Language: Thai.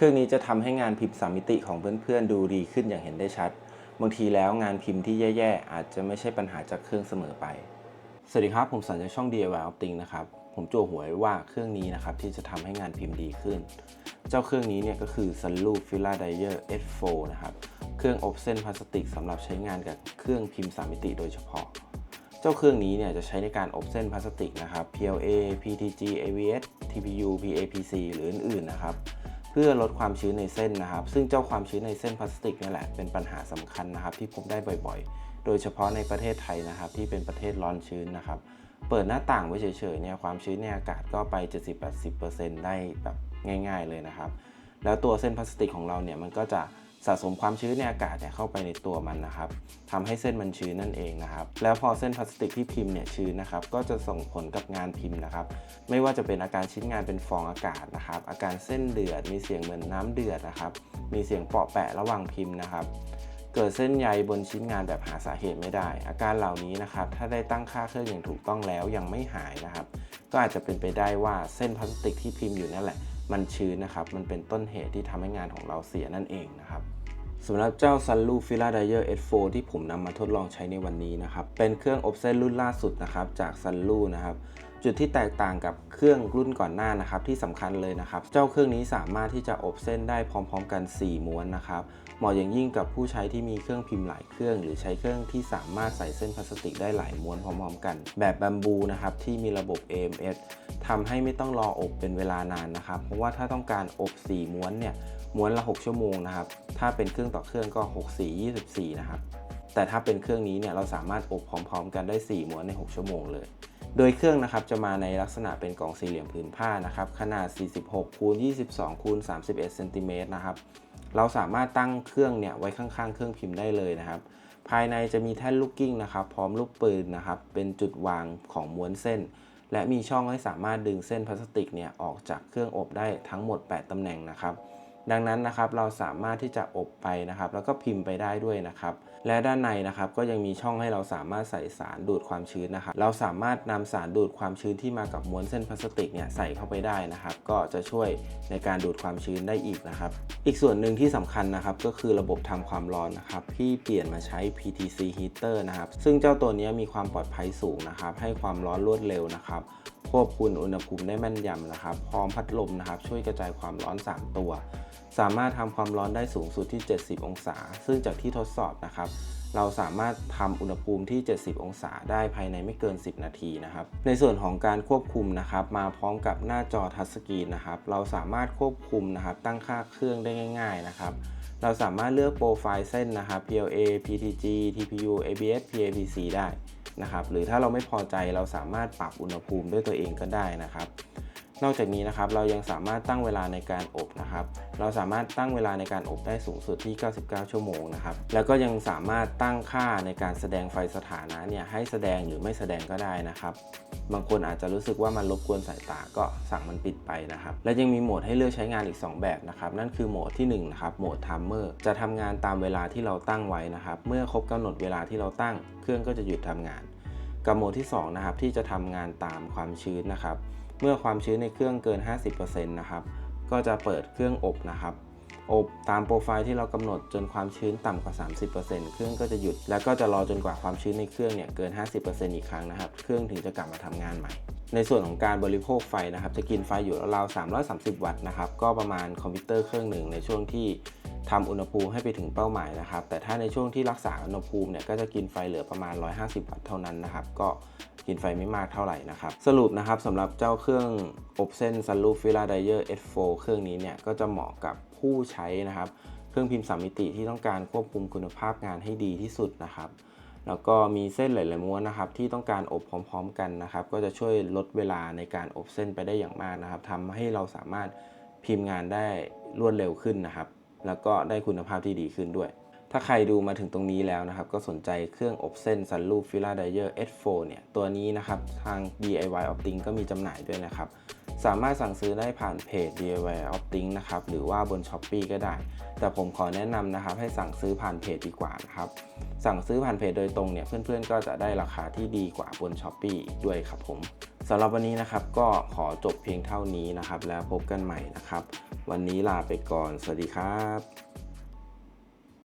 เครื่องนี้จะทำให้งานพิมพ์สามมิติของเพื่อนๆ ดูดีขึ้นอย่างเห็นได้ชัด บางทีแล้วงานพิมพ์ที่แย่ๆ อาจจะไม่ใช่ปัญหาจากเครื่องเสมอไป สวัสดีครับ ผมสันจากช่อง DIY Opting นะครับ ผมจวหวยว่าเครื่องนี้นะครับที่จะทำให้งานพิมพ์ดีขึ้น เจ้าเครื่องนี้เนี่ยก็คือ Sunroof Fila Dyer S4 นะครับ เครื่องอบเส้นพลาสติกสำหรับใช้งานกับเครื่องพิมพ์สามมิติโดยเฉพาะ เจ้าเครื่องนี้เนี่ยจะใช้ในการอบเส้นพลาสติกนะครับ PLA PTG ABS TPU PAPC หรืออื่นๆนะครับ เพื่อลดความชื้นในเส้นนะครับ ซึ่งเจ้าความชื้นในเส้นพลาสติกนี่แหละเป็นปัญหาสำคัญนะครับ ที่พบได้บ่อยๆ โดยเฉพาะในประเทศไทยนะครับ ที่เป็นประเทศร้อนชื้นนะครับ เปิดหน้าต่างไว้เฉยๆเนี่ยความชื้นในอากาศก็ไป 70-80%ได้แบบง่าย ๆเลยนะครับ แล้วตัวเส้นพลาสติกของเราเนี่ยมันก็จะ สะสมความชื้นในอากาศเนี่ยเข้าไปในตัวมันนะครับทำให้เส้นมันชื้นนั่นเองนะครับ แล้วพอเส้นพลาสติกที่พิมพ์เนี่ยชื้นนะครับ ก็จะส่งผลกับงานพิมพ์นะครับ ไม่ว่าจะเป็นอาการชิ้นงานเป็นฟองอากาศนะครับ อาการเส้นเดือด มีเสียงเหมือนน้ำเดือดนะครับ มีเสียงเปาะแปะระหว่างพิมพ์นะครับ เกิดเส้นใยบนชิ้นงานแบบหาสาเหตุไม่ได้ อาการเหล่านี้นะครับ ถ้าได้ตั้งค่าเครื่องอย่างถูกต้องแล้วยังไม่หายนะครับ ก็อาจจะเป็นไปได้ว่าเส้นพลาสติกที่พิมพ์อยู่นั่นแหละ มันชื้นนะครับ มันเป็นต้นเหตุที่ทำให้งานของเราเสียนั่นเองนะครับสำหรับเจ้า Sunroof Fila Dyer S4 ที่ผมนำมาทดลองใช้ในวันนี้นะครับ เป็นเครื่องอบเส้นรุ่นล่าสุดนะครับจาก s u n l o o นะครับ จุดที่แตกต่างกับเครื่องรุ่นก่อนหน้านะครับ ที่สำคัญเลยนะครับ เจ้าเครื่องนี้สามารถที่จะอบเส้นได้พร้อม ๆ กัน 4 ม้วนนะครับเหมาะอย่างยิ่งกับผู้ใช้ที่มีเครื่องพิมพ์หลายเครื่อง หรือใช้เครื่องที่สามารถใส่เส้นพลาสติกได้หลายม้วนพร้อม ๆ กัน แบบแบมบูนะครับที่มีระบบ AMS ทำให้ไม่ต้องรออบเป็นเวลานานนะครับ เพราะว่าถ้าต้องการอบ 4 ม้วนเนี่ยม้วนละ 6 ชั่วโมงนะครับถ้าเป็นเครื่องต่อเครื่องก็ 6 4 24 นะครับ แต่ถ้าเป็นเครื่องนี้เนี่ยเราสามารถอบพร้อมๆ กันได้ 4 ม้วนใน 6 ชั่วโมงเลย โดยเครื่องนะครับจะมาในลักษณะเป็นกล่องสี่เหลี่ยมผืนผ้านะครับขนาด 46คูณ22คูณ31เซนติเมตรนะครับเราสามารถตั้งเครื่องเนี่ยไว้ข้างๆ เครื่องพิมพ์ได้เลยนะครับภายในจะมีแท่นลูกกิ้งนะครับ พร้อมลูกปืนนะครับ เป็นจุดวางของม้วนเส้น และมีช่องให้สามารถดึงเส้นพลาสติกเนี่ยออกจากเครื่องอบได้ทั้งหมด 8ตำแหน่งนะครับ ดังนั้นนะครับเราสามารถที่จะอบไปนะครับ แล้วก็พิมพ์ไปได้ด้วยนะครับ และด้านในนะครับก็ยังมีช่องให้เราสามารถใส่สารดูดความชื้นนะครับ เราสามารถนำสารดูดความชื้นที่มากับม้วนเส้นพลาสติกเนี่ยใส่เข้าไปได้นะครับ ก็จะช่วยในการดูดความชื้นได้อีกนะครับ อีกส่วนหนึ่งที่สำคัญนะครับก็คือระบบทำความร้อนนะครับที่เปลี่ยนมาใช้ PTC heater นะครับ ซึ่งเจ้าตัวนี้มีความปลอดภัยสูงนะครับ ให้ความร้อนรวดเร็วนะครับควบคุมอุณหภูมิได้แม่นยำนะครับ พร้อมพัดลมนะครับ ช่วยกระจายความร้อน 3 ตัว สามารถทำความร้อนได้สูงสุดที่ 70 องศา ซึ่งจากที่ทดสอบนะครับ เราสามารถทำอุณหภูมิที่ 70 องศาได้ภายในไม่เกิน 10 นาทีนะครับ ในส่วนของการควบคุมนะครับ มาพร้อมกับหน้าจอทัชสกรีนนะครับ เราสามารถควบคุมนะครับ ตั้งค่าเครื่องได้ง่าย ๆ นะครับ เราสามารถเลือกโปรไฟล์เส้นนะครับ PLA PTG TPU ABS PAPC ได้นะครับ หรือถ้าเราไม่พอใจเราสามารถปรับอุณหภูมิด้วยตัวเองก็ได้นะครับ นอกจากนี้นะครับเรายังสามารถตั้งเวลาในการอบนะครับ เราสามารถตั้งเวลาในการอบได้สูงสุดที่ 99 ชั่วโมงนะครับ แล้วก็ยังสามารถตั้งค่าในการแสดงไฟสถานะเนี่ยให้แสดงหรือไม่แสดงก็ได้นะครับ บางคนอาจจะรู้สึกว่ามันรบกวนสายตาก็สั่งมันปิดไปนะครับ และยังมีโหมดให้เลือกใช้งานอีก 2 แบบนะครับ นั่นคือโหมดที่1นะครับ โหมด timer จะทำงานตามเวลาที่เราตั้งไว้นะครับ เมื่อครบกำหนดเวลาที่เราตั้ง เครื่องก็จะหยุดทำงาน กับโหมดที่2นะครับที่จะทำงานตามความชื้นนะครับ เมื่อความชื้นในเครื่องเกิน 50%นะครับ ก็จะเปิดเครื่องอบนะครับ อบตามโปรไฟล์ที่เรากำหนดจนความชื้นต่ำกว่า 30%เครื่องก็จะหยุด แล้วก็จะรอจนกว่าความชื้นในเครื่องเนี่ยเกิน 50%อีกครั้งนะครับ เครื่องถึงจะกลับมาทำงานใหม่ ในส่วนของการบริโภคไฟนะครับ จะกินไฟอยู่ราวๆ330 วัตต์นะครับ ก็ประมาณคอมพิวเตอร์เครื่องหนึ่งในช่วงที่ ทำอุณหภูมิให้ไปถึงเป้าหมายนะครับ แต่ถ้าในช่วงที่รักษาอุณหภูมิเนี่ยก็จะกินไฟเหลือประมาณ 150 วัตต์เท่านั้นนะครับ ก็กินไฟไม่มากเท่าไหร่นะครับ สรุปนะครับสำหรับเจ้าเครื่องอบเส้น Sunroof Fila Dyer S4 เครื่องนี้เนี่ยก็จะเหมาะกับผู้ใช้นะครับ เครื่องพิมพ์สามมิติที่ต้องการควบคุมคุณภาพงานให้ดีที่สุดนะครับแล้วก็มีเส้นหลายๆม้วนนะครับ ที่ต้องการอบพร้อม ๆ กันนะครับ ก็จะช่วยลดเวลาในการอบเส้นไปได้อย่างมากนะครับทำให้เราสามารถพิมพ์งานได้รวดเร็วขึ้นนะครับ แล้วก็ได้คุณภาพที่ดีขึ้นด้วย ถ้าใครดูมาถึงตรงนี้แล้วนะครับ ก็สนใจเครื่องอบเส้น Sunroof Fila Dyer S4 เนี่ย ตัวนี้นะครับ ทาง DIY Opting ก็มีจำหน่ายด้วยนะครับ สามารถสั่งซื้อได้ผ่านเพจ DIY Opting นะครับหรือว่าบน s h อ p e e ก็ได้ แต่ผมขอแนะนำนะครับให้สั่งซื้อผ่านเพจดีกว่านะครับสั่งซื้อผ่านเพจโดยตรงเนี่ยเพื่อนๆ ก็จะได้ราคาที่ดีกว่าบน s h อ p e e อีกด้วยครับผมสำหรับวันนี้นะครับก็ขอจบเพียงเท่านี้นะครับ แล้วพบกันใหม่นะครับ วันนี้ลาไปก่อน สวัสดีครับ